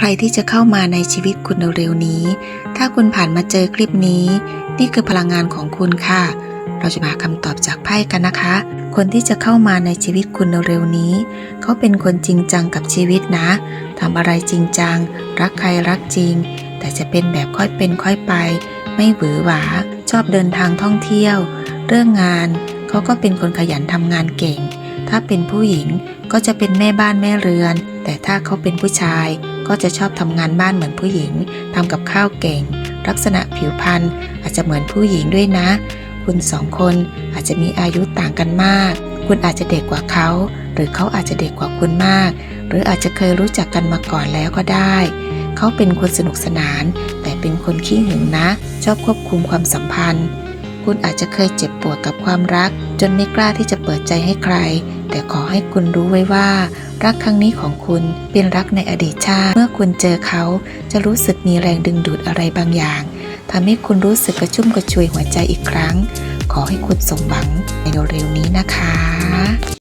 ใครที่จะเข้ามาในชีวิตคุณเร็วๆนี้ ถ้าคุณผ่านมาเจอคลิปนี้ นี่คือพลังงานของคุณค่ะ เราจะมาคำตอบจากไพ่กันนะคะ คนที่จะเข้ามาในชีวิตคุณเร็วๆนี้ เขาเป็นคนจริงจังกับชีวิตนะทำอะไรจริงจัง รักใครรักจริง แต่จะเป็นแบบค่อยเป็นค่อยไป ไม่หวือหวา ชอบเดินทางท่องเที่ยว เรื่องงาน เขาก็เป็นคนขยันทำงานเก่ง ถ้าเป็นผู้หญิงก็จะเป็นแม่บ้านแม่เรือน แต่ถ้าเขาเป็นผู้ชายก็จะชอบทำงานบ้านเหมือนผู้หญิงทำกับข้าวเก่ง ลักษณะผิวพรรณอาจจะเหมือนผู้หญิงด้วยนะ คุณสองคนอาจจะมีอายุต่างกันมาก คุณอาจจะเด็กกว่าเขา หรือเขาอาจจะเด็กกว่าคุณมาก หรืออาจจะเคยรู้จักกันมาก่อนแล้วก็ได้ เขาเป็นคนสนุกสนาน แต่เป็นคนขี้หึงนะ ชอบควบคุมความสัมพันธ์ คุณอาจจะเคยเจ็บปวดกับความรัก จนไม่กล้าที่จะเปิดใจให้ใคร แต่ขอให้คุณรู้ไว้ว่า รักครั้งนี้ของคุณเป็นรักในอดีตชาติ เมื่อคุณเจอเขาจะรู้สึกมีแรงดึงดูดอะไรบางอย่างทำให้คุณรู้สึกกระชุ่มกระชวยหัวใจอีกครั้ง ขอให้คุณสมหวังในเร็วๆนี้นะคะ